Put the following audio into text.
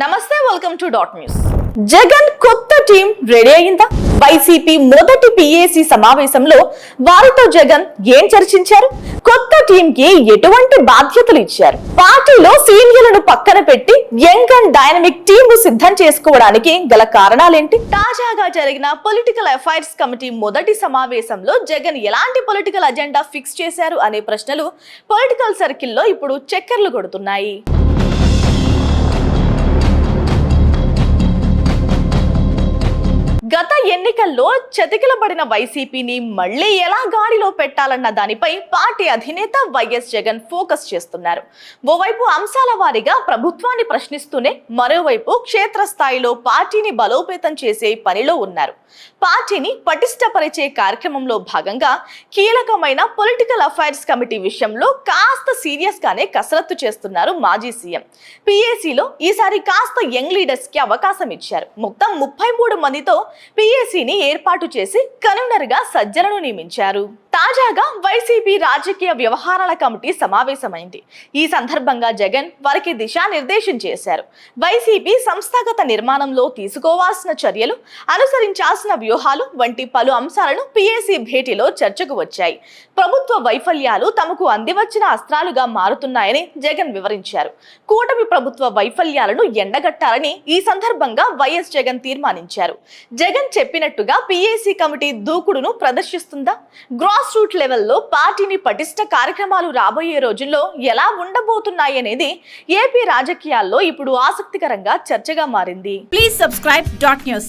నమస్తే welcome to dot news Jagan కొత్త team ready అయిందా? వైసీపీ మొదటి పిఏసి సమావేశంలో వారితో జగన్ ఏం చర్చించారు? కొత్త టీం కి ఎటువంటి బాధ్యతలు ఇచ్చారు? పార్టీలో సీనియర్లను పక్కన పెట్టి యంగ్ అండ్ డైనమిక్ టీం సిద్ధం చేసుకోవడానికి గల కారణాలేంటి? తాజాగా జరిగిన పొలిటికల్ అఫైర్స్ కమిటీ మొదటి సమావేశంలో జగన్ ఎలాంటి పొలిటికల్ అజెండా ఫిక్స్ చేశారు అనే ప్రశ్నలు పొలిటికల్ సర్కిల్లో ఇప్పుడు చక్కర్లు కొడుతున్నాయి. ఎన్నికల్లో చతికిలబడిన వైసీపీని మళ్ళీ ఎలా గాడిలో పెట్టాలన్న దానిపై పార్టీ అధినేత వైఎస్ జగన్ ఫోకస్ చేస్తున్నారు. ఓవైపు అంశాల వారీగా ప్రభుత్వాన్ని ప్రశ్నిస్తూనే మరోవైపు క్షేత్రస్థాయిలో పార్టీని బలోపేతం చేసే పనిలో ఉన్నారు. పార్టీని పటిష్టపరిచే కార్యక్రమంలో భాగంగా కీలకమైన పొలిటికల్ అఫైర్స్ కమిటీ విషయంలో కాస్త సీరియస్ గానే కసరత్తు చేస్తున్నారు మాజీ సీఎం. పిఏసీలో ఈసారి కాస్త యంగ్ లీడర్స్కి అవకాశం ఇచ్చారు. మొత్తం ముప్పై మూడు మందితో పిఏసీని ఏర్పాటు చేసి కన్వీనర్గా సజ్జలను నియమించారు. తాజాగా వైసీపీ రాజకీయ వ్యవహారాల కమిటీ సమావేశమైంది. ఈ సందర్భంగా జగన్ వారికి దిశానిర్దేశం చేశారు. వైసీపీ సంస్థాగత నిర్మాణంలో తీసుకోవాల్సిన చర్యలు అనుసరించాల్సిన వ్యూహాలు వంటి పలు అంశాలను పిఏసీ భేటీలో చర్చకు వచ్చాయి. ప్రభుత్వ వైఫల్యాలు తమకు అందివచ్చిన అస్త్రాలుగా మారుతున్నాయని జగన్ వివరించారు. కూటమి ప్రభుత్వ వైఫల్యాలను ఎండగట్టాలని ఈ సందర్భంగా వైఎస్ జగన్ తీర్మానించారు. జగన్ చెప్పినట్టుగా పిఏసీ కమిటీ దూకుడును ప్రదర్శిస్తుందా? గ్రాస్ రూట్ లెవెల్లో పార్టీని పటిష్ట కార్యక్రమాలు రాబోయే రోజుల్లో ఎలా ఉండబోతున్నాయనేది ఏపీ రాజకీయాల్లో ఇప్పుడు ఆసక్తికరంగా చర్చగా మారింది. Please subscribe dot news